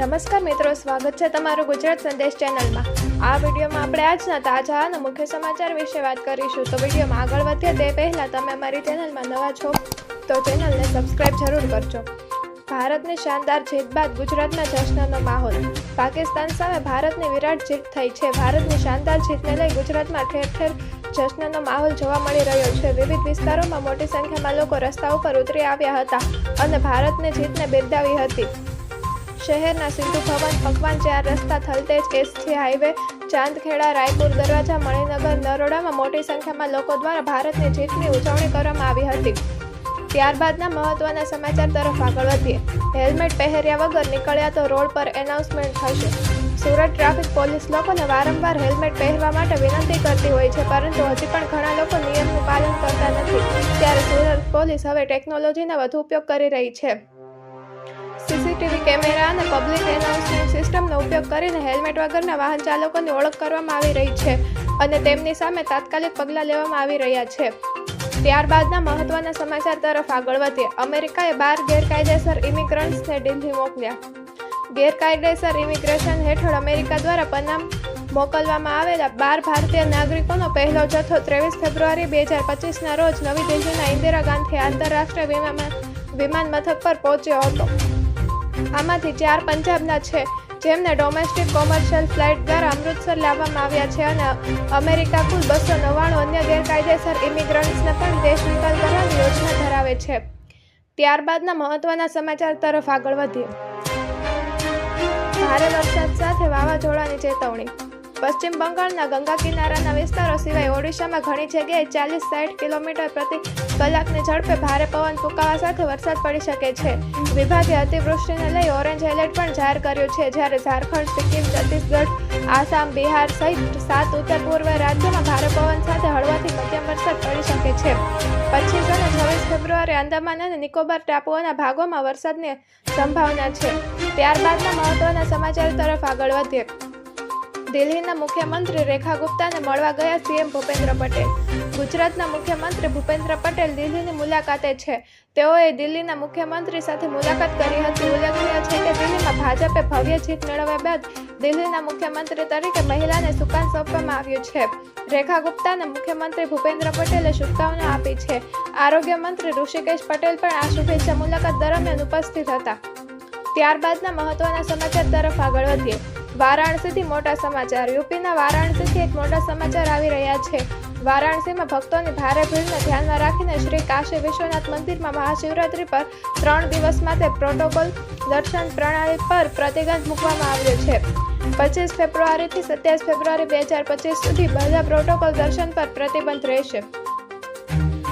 નમસ્કાર મિત્રો, સ્વાગત છે તમારું ગુજરાત સંદેશ ચેનલમાં. આ વિડીયોમાં આપણે આજના તાજા અને મુખ્ય સમાચાર વિશે વાત કરીશું. તો વિડીયોમાં આગળ વધીએ તે પહેલાં તમે અમારી ચેનલમાં નવા છો, તો ચેનલને સબસ્ક્રાઇબ જરૂર કરજો. ભારતની શાનદાર જીત બાદ ગુજરાતમાં જશ્નનો માહોલ. પાકિસ્તાન સામે ભારતની વિરાટ જીત થઈ છે. ભારતની શાનદાર જીતને લઈ ગુજરાતમાં ઠેર ઠેર જશ્નનો માહોલ જોવા મળી રહ્યો છે. વિવિધ વિસ્તારોમાં મોટી સંખ્યામાં લોકો રસ્તા ઉપર ઉતરી આવ્યા હતા અને ભારતને જીતને બિરદાવી હતી. શહેરના સિંધુ ભવન પકવાન ચાર રસ્તા થલતેજ એસજી હાઈવે, ચાંદખેડા, રાયપુર દરવાજા, મણિનગર, નરોડામાં મોટી સંખ્યામાં લોકો દ્વારા ભારતની જીતની ઉજવણી કરવામાં આવી હતી. ત્યારબાદના મહત્વના સમાચાર તરફ આગળ વધીએ. હેલ્મેટ પહેર્યા વગર નીકળ્યા તો રોડ પર એનાઉન્સમેન્ટ થશે. સુરત ટ્રાફિક પોલીસ લોકોને વારંવાર હેલ્મેટ પહેરવા માટે વિનંતી કરતી હોય છે, પરંતુ હજી પણ ઘણા લોકો નિયમનું પાલન કરતા નથી. ત્યારે સુરત પોલીસ હવે ટેકનોલોજીનો વધુ ઉપયોગ કરી રહી છે. સીસીટીવી કેમેરા અને પબ્લિક એનાઉન્સમેન્ટ સિસ્ટમનો ઉપયોગ કરીને હેલ્મેટ વગરના વાહન ચાલકોની ઓળખ કરવામાં આવી રહી છે અને તેમની સામે તાત્કાલિક પગલાં લેવામાં આવી રહ્યા છે. ત્યારબાદના મહત્વના સમાચાર તરફ આગળ વધીએ. અમેરિકાએ બાર ગેરકાયદેસર ઇમિગ્રન્ટ્સને દિલ્હી મોકલ્યા. ગેરકાયદેસર ઇમિગ્રેશન હેઠળ અમેરિકા દ્વારા પનામ મોકલવામાં આવેલા બાર ભારતીય નાગરિકોનો પહેલો જથ્થો ત્રેવીસ ફેબ્રુઆરી બે હજાર પચીસના રોજ નવી દિલ્હીના ઇન્દિરા ગાંધી આંતરરાષ્ટ્રીય વિમાન વિમાન મથક પર પહોંચ્યો હતો. આમાંથી ચાર પંજાબના છે, જેમને ડોમેસ્ટિક કોમર્શિયલ ફ્લાઇટ દ્વારા અમૃતસર લાવવામાં આવ્યા છે અને અમેરિકા કુલ બસો નવ્વાણું અન્ય ગેરકાયદેસર ઇમિગ્રન્ટ્સને પણ દેશ નિકાલ કરવાની યોજના ધરાવે છે. ત્યારબાદના મહત્વના સમાચાર તરફ આગળ વધીએ. ભારે વરસાદ સાથે વાવાઝોડાની ચેતવણી. પશ્ચિમ બંગાળના ગંગા કિનારાના વિસ્તારો સિવાય ઓડિશામાં ઘણી જગ્યાએ ચાલીસ સાઠ કિલોમીટર પ્રતિ કલાકની ઝડપે ભારે પવન ફૂંકાવા સાથે વરસાદ પડી શકે છે. વિભાગે અતિવૃષ્ટિને લઈ ઓરેન્જ એલર્ટ પણ જાહેર કર્યું છે. જ્યારે ઝારખંડ, સિક્કિમ, છત્તીસગઢ, આસામ, બિહાર સહિત સાત ઉત્તર પૂર્વ રાજ્યોમાં ભારે પવન સાથે હળવાથી મધ્યમ વરસાદ પડી શકે છે. પચીસ અને છવ્વીસ ફેબ્રુઆરી આંદામાન અને નિકોબાર ટાપુઓના ભાગોમાં વરસાદની સંભાવના છે. ત્યારબાદના મહત્વના સમાચાર તરફ આગળ વધીએ. દિલ્હીના મુખ્યમંત્રી રેખા ગુપ્તાને મળવા ગયા સીએમ ભૂપેન્દ્ર પટેલ. ગુજરાતના મુખ્યમંત્રી ભૂપેન્દ્ર પટેલ દિલ્હીની મુલાકાતે છે. તેઓએ દિલ્હીના મુખ્યમંત્રી સાથે મુલાકાત કરી હતી. ઉલ્લેખનીય છે કે દિલ્હીમાં ભાજપે ભવ્ય જીત મેળવ્યા બાદ દિલ્હીના મુખ્યમંત્રી તરીકે મહિલાને સુકાન સોંપવામાં આવ્યું છે. રેખા ગુપ્તાને મુખ્યમંત્રી ભૂપેન્દ્ર પટેલે શુભકામના આપી છે. આરોગ્ય મંત્રી ઋષિકેશ પટેલ પણ આ શુભેચ્છા મુલાકાત દરમિયાન ઉપસ્થિત હતા. ત્યારબાદના મહત્વના સમાચાર તરફ આગળ વધીએ. વારાણસીથી મોટા સમાચાર. યુપીના વારાણસીથી એક મોટા સમાચાર આવી રહ્યા છે. વારાણસીમાં ભક્તોની ભારે ભીડને ધ્યાનમાં રાખીને શ્રી કાશી વિશ્વનાથ મંદિરમાં મહાશિવરાત્રી પર ત્રણ દિવસ માટે પ્રોટોકોલ દર્શન પ્રણાલી પર પ્રતિબંધ મૂકવામાં આવ્યો છે. પચીસ ફેબ્રુઆરીથી સત્યાવીસ ફેબ્રુઆરી બે હજાર પચીસ સુધી બધા પ્રોટોકોલ દર્શન પર પ્રતિબંધ રહેશે.